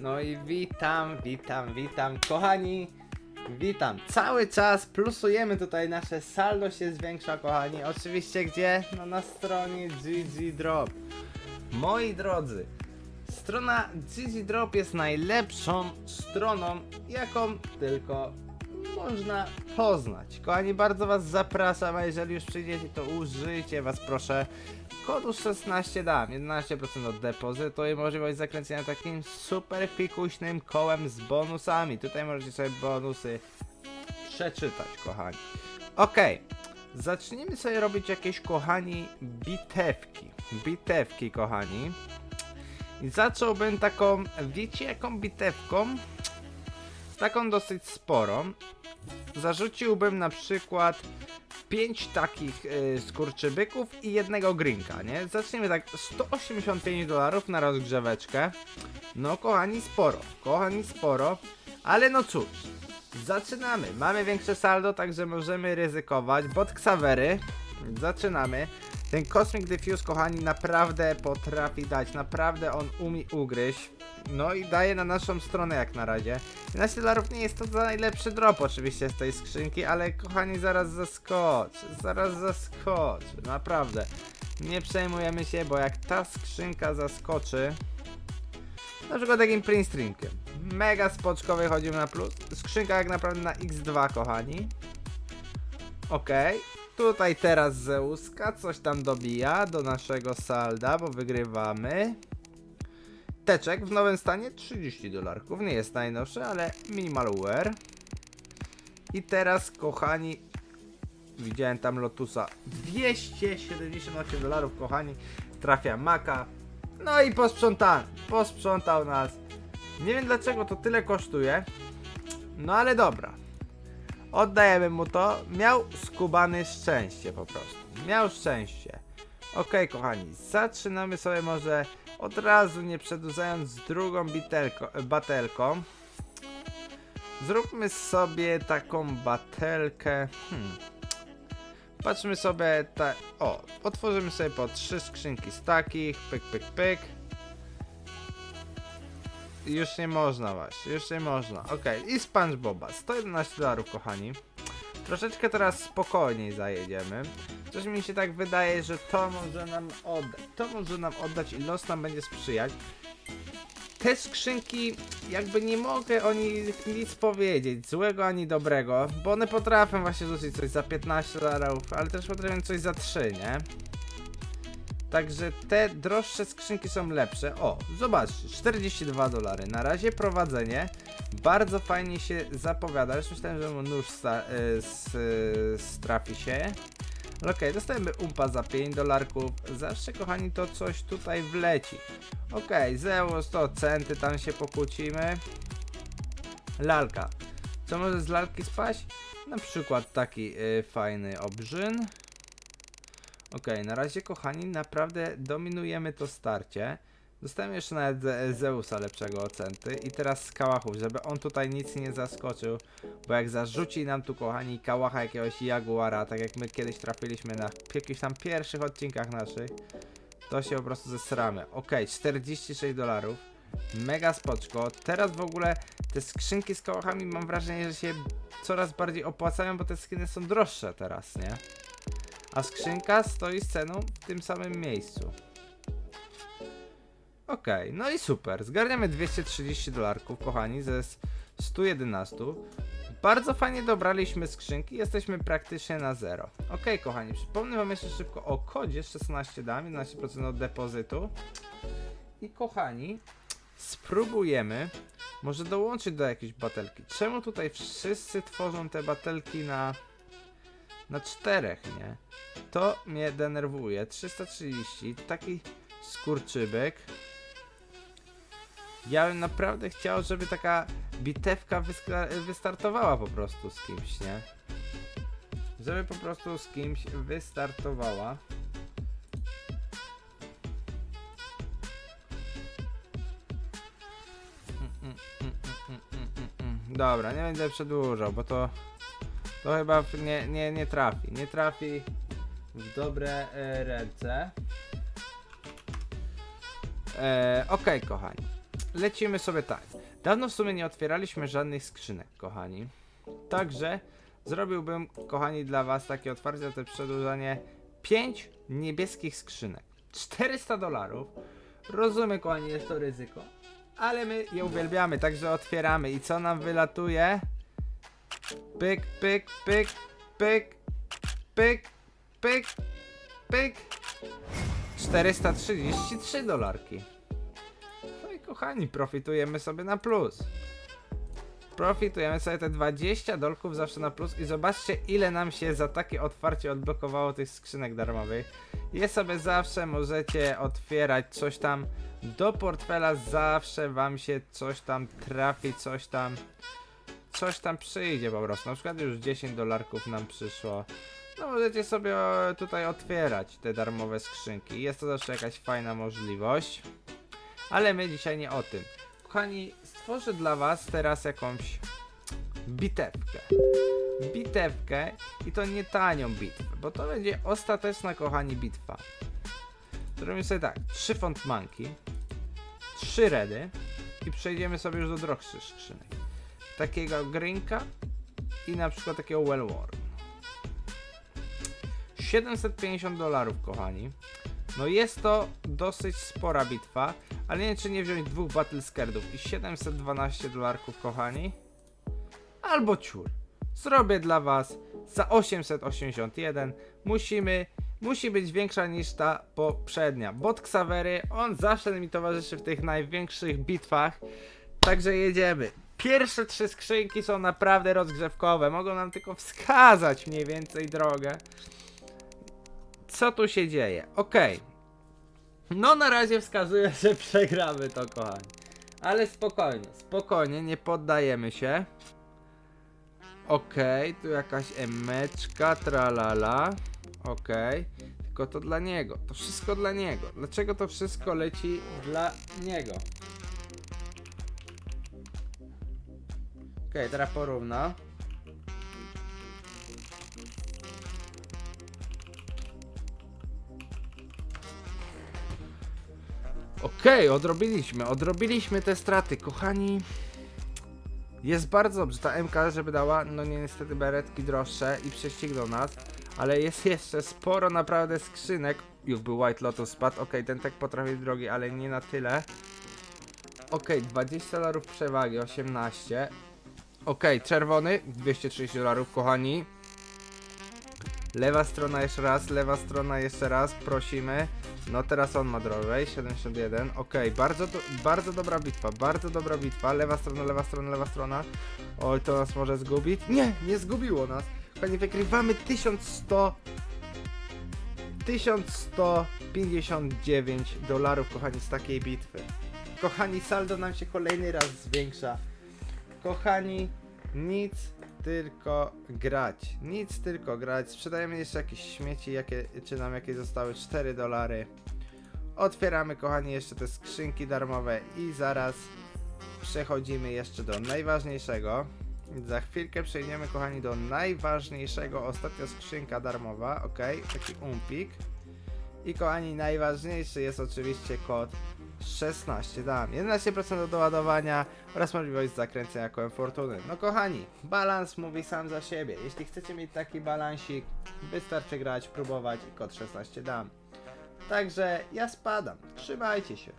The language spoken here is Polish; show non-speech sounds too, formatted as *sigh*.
No i witam, witam, witam, kochani. Witam. Cały czas plusujemy tutaj nasze saldo się zwiększa, kochani. Oczywiście gdzie? No na stronie GG Drop. Moi drodzy, strona GG Drop jest najlepszą stroną, jaką tylko można poznać. Kochani, bardzo Was zapraszam, a jeżeli już przyjdziecie, to użyjcie Was proszę kodu 16 dam, 11% od depozytu i możliwość zakręcenia takim super fikuśnym kołem z bonusami. Tutaj możecie sobie bonusy przeczytać, kochani. Okej, zacznijmy sobie robić jakieś, kochani, bitewki. Bitewki, kochani. I zacząłbym taką, wiecie jaką bitewką? Taką dosyć sporą. Zarzuciłbym na przykład 5 takich y, skurczybyków i jednego grinka, nie? Zaczniemy tak, 185 dolarów na rozgrzeweczkę. No kochani, sporo, kochani, sporo, ale no cóż, zaczynamy. Mamy większe saldo, także możemy ryzykować. Bot Xavery, zaczynamy. Ten Cosmic Diffuse, kochani, naprawdę potrafi dać, naprawdę on umie ugryźć. No i daje na naszą stronę jak na razie. 11 dolarów nie jest to za najlepszy drop oczywiście z tej skrzynki, ale kochani zaraz zaskoczy, zaraz zaskoczy, naprawdę. Nie przejmujemy się, bo jak ta skrzynka zaskoczy, na przykład takim print streamkiem, mega spoczko wychodzimy na plus, skrzynka jak naprawdę na x2 kochani. Okej, tutaj teraz Zeuska coś tam dobija do naszego salda, bo wygrywamy. Teczek w nowym stanie 30 dolarków. Nie jest najnowszy, ale minimal wear. I teraz, kochani, widziałem tam Lotusa 278 dolarów, kochani. Trafia Maka. No i posprzątany. Posprzątał nas. Nie wiem dlaczego to tyle kosztuje. No ale dobra. Oddajemy mu to. Miał skubany szczęście po prostu. Miał szczęście. Okej, kochani, zaczynamy sobie może od razu, nie przedłużając drugą bitelko, batelką. Zróbmy sobie taką batelkę. Hmm. Patrzmy sobie ta. O, otworzymy sobie po trzy skrzynki z takich. Pyk, pyk, pyk. Już nie można właśnie, już nie można. Okej, i SpongeBoba. 111 dolarów, kochani. Troszeczkę teraz spokojniej zajedziemy. Coś mi się tak wydaje, że to może nam oddać. To może nam oddać i los nam będzie sprzyjać. Te skrzynki, jakby nie mogę o nich nic powiedzieć, złego ani dobrego, bo one potrafią właśnie rzucić coś za 15 dolarów, ale też potrafią coś za 3, nie? Także te droższe skrzynki są lepsze. O, zobaczcie, 42 dolary. Na razie prowadzenie bardzo fajnie się zapowiada. Już myślałem, że mu nóż s- y, strafi się. Ale okej, dostajemy umpa za 5 dolarków. Zawsze, kochani, to coś tutaj wleci. Okej, Zeus to centy, tam się pokłócimy. Lalka. Co może z lalki spaść? Na przykład taki y, fajny obrzyn. Okej, na razie kochani, naprawdę dominujemy to starcie. Dostałem jeszcze nawet Ze- Zeusa lepszego ocenty i teraz z kałachów, żeby on tutaj nic nie zaskoczył, bo jak zarzuci nam tu kochani kałacha jakiegoś jaguara, tak jak my kiedyś trafiliśmy na jakichś tam pierwszych odcinkach naszych, to się po prostu zesramy. Okej, 46 dolarów, mega spoczko. Teraz w ogóle te skrzynki z kałachami mam wrażenie, że się coraz bardziej opłacają, bo te skiny są droższe teraz, nie? A skrzynka stoi z ceną w tym samym miejscu. Okej, no i super. Zgarniamy 230 dolarków, kochani, ze s- 111. Bardzo fajnie dobraliśmy skrzynki, jesteśmy praktycznie na zero. Okej, kochani, przypomnę wam jeszcze szybko o kodzie 16 dam, 11% od depozytu. I kochani, spróbujemy może dołączyć do jakiejś batelki. Czemu tutaj wszyscy tworzą te batelki na na czterech, nie? To mnie denerwuje. 330, taki skurczybyk. Ja bym naprawdę chciał, żeby taka bitewka wystartowała po prostu z kimś, nie? Żeby po prostu z kimś wystartowała. Mm, mm, mm. Dobra, nie będę przedłużał, bo to to chyba nie, nie, nie trafi. Nie trafi w dobre e, ręce. E, Okej, kochani. lecimy sobie tak. Dawno w sumie nie otwieraliśmy żadnych skrzynek, kochani. Także zrobiłbym, kochani, dla was takie otwarcie, to przedłużanie 5 niebieskich skrzynek. 400 dolarów. Rozumiem, kochani, jest to ryzyko, ale my je uwielbiamy, także otwieramy. I co nam wylatuje? Pyk, pyk, pyk, pyk, pyk, pyk, pyk. 433 dolarki. No i kochani, profitujemy sobie na plus. Profitujemy sobie te 20 dolków zawsze na plus i zobaczcie ile nam się za takie otwarcie odblokowało tych skrzynek darmowych. Je sobie zawsze możecie otwierać coś tam do portfela, zawsze wam się coś tam trafi, coś tam coś tam przyjdzie po prostu. Na przykład już 10 dolarków nam przyszło. No możecie sobie e, tutaj otwierać te darmowe skrzynki. Jest to zawsze jakaś fajna możliwość. Ale my dzisiaj nie o tym. Kochani, stworzę dla was teraz jakąś bitewkę. Bitewkę i to nie tanią bitwę, bo to będzie ostateczna, kochani, bitwa. Zrobimy sobie tak, trzy fontmanki, trzy redy i przejdziemy sobie już do droższych skrzynek. Takiego grinka i na przykład takiego well-worn. 750 dolarów, kochani. No jest to dosyć spora bitwa, ale nie wiem czy nie wziąć dwóch Battle Scardów i 712 dolarków, kochani. Albo ciur. Zrobię dla was za 881. Musimy, musi być większa niż ta poprzednia. Bot Xavery, on zawsze mi towarzyszy w tych największych bitwach. Także jedziemy. Pierwsze trzy skrzynki są naprawdę rozgrzewkowe. Mogą nam tylko wskazać mniej więcej drogę. Co tu się dzieje? Okej. No na razie wskazuje, że *laughs* przegramy to, kochani. Ale spokojnie, spokojnie, nie poddajemy się. Okej, tu jakaś emeczka, tralala. Okej, tylko to dla niego. To wszystko dla niego. Dlaczego to wszystko leci dla niego? Okej, teraz porówno. Okej, odrobiliśmy, odrobiliśmy te straty, kochani. Jest bardzo dobrze, ta MK, żeby dała, no nie niestety beretki droższe i prześcigną nas, ale jest *laughs* jeszcze sporo naprawdę skrzynek. Już był White Lotus spadł, okej, ten tak potrafi drogi, ale nie na tyle. Okej, 20 dolarów przewagi, 18. Okej, czerwony, 230 dolarów, kochani. Lewa strona jeszcze raz, lewa strona jeszcze raz, prosimy. No teraz on ma drożej, 71. Okej, bardzo, do, bardzo dobra bitwa, bardzo dobra bitwa. Lewa strona, lewa strona, lewa strona. Oj, to nas może zgubić. Nie, nie zgubiło nas. Kochani, wygrywamy 1100... 1159 dolarów, kochani, z takiej bitwy. Kochani, saldo nam się kolejny raz zwiększa. Kochani, nic tylko grać. Nic tylko grać. Sprzedajemy jeszcze jakieś śmieci, jakie, czy nam jakieś zostały 4 dolary. Otwieramy, kochani, jeszcze te skrzynki darmowe i zaraz przechodzimy jeszcze do najważniejszego. Za chwilkę przejdziemy, kochani, do najważniejszego. Ostatnia skrzynka darmowa, ok, taki umpik. I kochani, najważniejszy jest oczywiście kod 16 dam. 11% do doładowania oraz możliwość zakręcenia kołem fortuny. No kochani, balans mówi sam za siebie. Jeśli chcecie mieć taki balansik, wystarczy grać, próbować i kod 16 dam. Także ja spadam. Trzymajcie się.